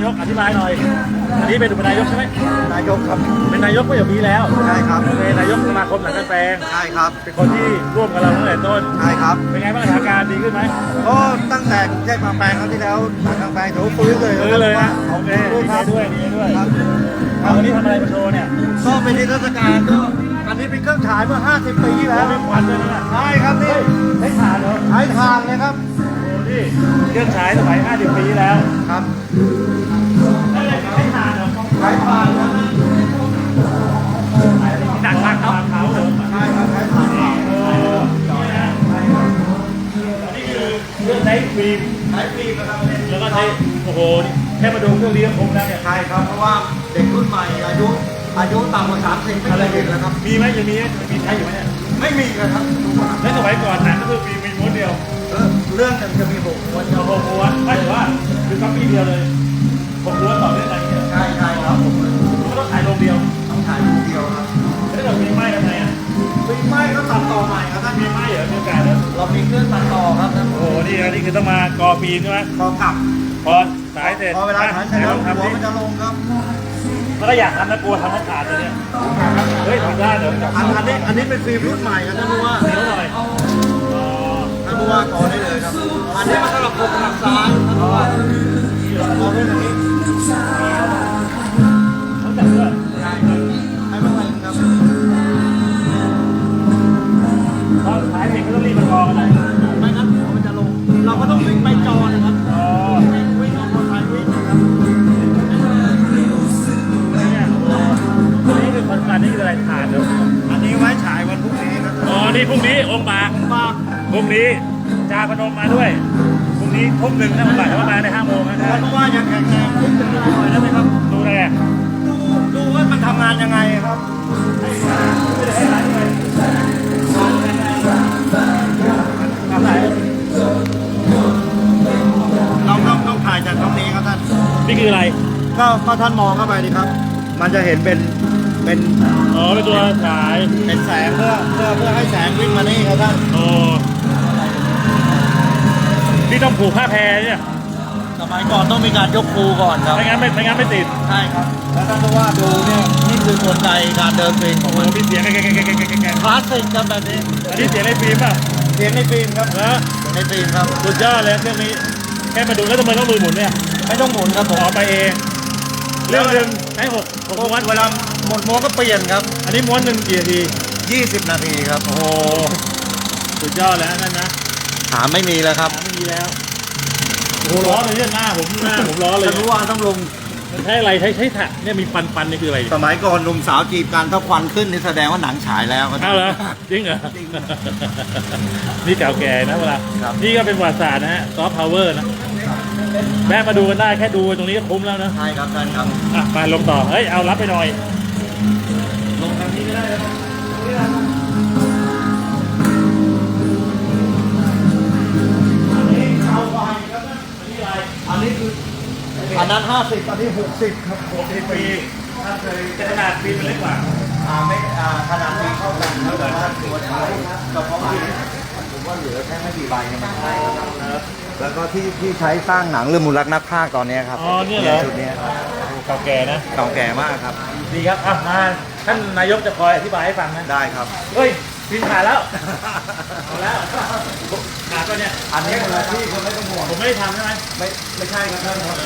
ายกอธิบายหน่อยอันนี้เป็นอุปนายกใช่ไหมนายกครับเป็นนายกก็อย่างนี้แล้วใช่ครับเป็นนายกสมาคมหนังกลางแปลงใช่ครับ เป็นคนที่ร่วมกับเราตั้งแต่ต้นใช่ครับ เป็นไงบ้างสถานการณ์ดีขึ้นไหมก็ตั้งแต่กรุงเทพมาแปลงครั้งที่แล้วหนังกลางแปลงถือว่าฟื้นเลยเออเลยนะโอเคด้วดียใจครับด้วยดีใจด้วยครับเอาวันนี้ทำอะไรมาโชว์เนี่ยก็เป็นนิทรรศการก็อันนี้เป็นเครื่องฉายเมื่อ 50 ปีที่แล้แล้ววมีควันด้วยนะใช่ครับนี่ใช้ถ่านเหรอใช้ทางเลยครับโอ้นี่เครื่องฉายสมัย 50 ปีแล้วครับ ฟิล์มใช้ฟิล์มนะครับแล้วก็ใช้โอ้โหนี่แค่มาดูเครื่องนี้ก็คุ้มแล้วเนี่ยใช่ครับเพราะว่าเด็กรุ่นใหม่อายุอายุต่ำกว่า30ไม่เคยเห็นแล้วครับมีไหมยังมีไหมมีใช้อยู่ไหมเนี่ยไม่มีเลยครับแล้วสมัยก่อนหนังก็คือฟิล์มมีม้วนเดียวเออเรื่องหนึงจะมีหกคนเอาหกม้วนไม่แต่ว่าคือก๊อปปี้เดียวเลย ม่ครับท่านมีไหม้เหรอมีโอกาสเหรอเรามีเครื่องตัดต่อครับท่านโอ้โหนี่นะนี่คือต้องมากอปีนใช่ไหมพอกลับพอสายเสร็จพอเวลาถ่ายเสร็จแล้วหัวมันจะลงครับมันก็อยากทำนะกลัวทำให้ขาดเลยเนี่ยเฮ้ยทำได้เหรออันอันนี้อันนี้เป็นฟิล์มรุ่นใหม่ครับท่านผู้ว่าเดี๋ยวหน่อยอ๋อท่านผู้ว่าขอได้เลยครับ อันนี้มันสำหรับคนทางซ้ายท่านผู้ว่าขอด้วย นี่พรุ่งนี้องค์บากมาพรุ่งนี้จาพนมมาด้วยพรุ่งนี้ทุ่มหนึ่งนะผมบอกว่ามาในห้าโมงนะท่านผู้ว่ายังแข็งแรงขึ้นหน่อยได้ไหมครับ ดูแลดูดูว่ามันทำงานยังไงครับทำไหนเราต้องต้องถ่ายจากตรงนี้ครับท่านนี่คืออะไร ก็ก็ท่านมองเข้าไปดิครับ มันจะเห็นเป็น เป็นอ๋อเป็นตัวฉายเป็นแสงเพื่อเพื่อเพื่อให้แสงวิ่งมานี่ครับท่านโอ้นี่ต้องผูกผ้าแพรเนี่ยสมัยก่อนต้องมีการยกครูก่อนครับไม่งั้นไม่ไม่งั้นไม่ติดใช่ครับแล้วท่านผู้ว่าดูเนี่ยนี่คือกลไกการเดินฟิล์มของโอ้มันมีเสียงแกะแกะแกะแกะแกะแกะคลาสสิกครับแบบนี้อันนี้เสียงในฟิล์มป่ะเสียงในฟิล์มครับนะเสียงในฟิล์มครับสุดยอดเลยเครื่องนี้แค่มาดูแล้วทำไมต้องมือหมุนเนี่ยไม่ต้องหมุนครับผมออกไปเอง เรื่องหนึ่งใช้หกหกม้วนเวลาหมดม้วนก็เปลี่ยนครับ อันนี้ม้วนหนึ่งกี่นาที 20 นาทีครับ โอ้โหสุดยอดแล้วนั่นนะถามไม่มีแล้วครับหาไม่มีแล้วโอ้โหร้อนเลยเนี่ยหน้าผมหน้าผมร้อนเลยท่านผู้ว่าต้องลงมันใช้อะไรใช้ใช้ถักเนี่ยมีฟันฟันนี่คืออะไรสมัยก่อนหนุ่มสาวจีบกันถ้าควันขึ้นนี่แสดงว่าหนังฉายแล้วครับเอาเหรอจริงเหรอจริงนี่เก่าแก่นะเวลาครับนี่ก็เป็นประวัติศาสตร์นะฮะซอฟต์พาวเวอร์นะ แวะมาดูกันได้แค่ดูตรงนี้ก็คุ้มแล้วนะใช่ครับท่านครับอะไปลงต่อเฮ้ยเอารับไปหน่อย ลงทางนี้ก็ได้ครับอันนี้เอาไวครับนะอันนี้คืออันนั้น50อันนี้60ครับโอเคปีถ้าเคยขนาดปีมันเล็กกว่าอ่าไม่อ่าขนาดนี้เท่ากันครับแต่ว่าตัวใช้เฉพาะผมว่าเหลือแค่ไม่กี่ใบเนี่ยมันใช่ครับ แล้วก็ที่ที่ใช้สร้างหนังเรื่องมูลรักนักพากย์ตอนเนี้ยครับอ๋อเนี่ยเหรอชุดเนี้ยครับเก่าแก่นะ เก่าแก่มากครับ ดีครับอะมาท่านนายกจะคอยอธิบายให้ฟังนะ ได้ครับ เฮ้ยปีนขาดแล้วเอาแล้วขาดก็เนี่ย อันนี้มูลที่คุณไม่ต้องห่วงผมไม่ได้ทำใช่ไหมไม่ไม่ใช่ครับท่านครับ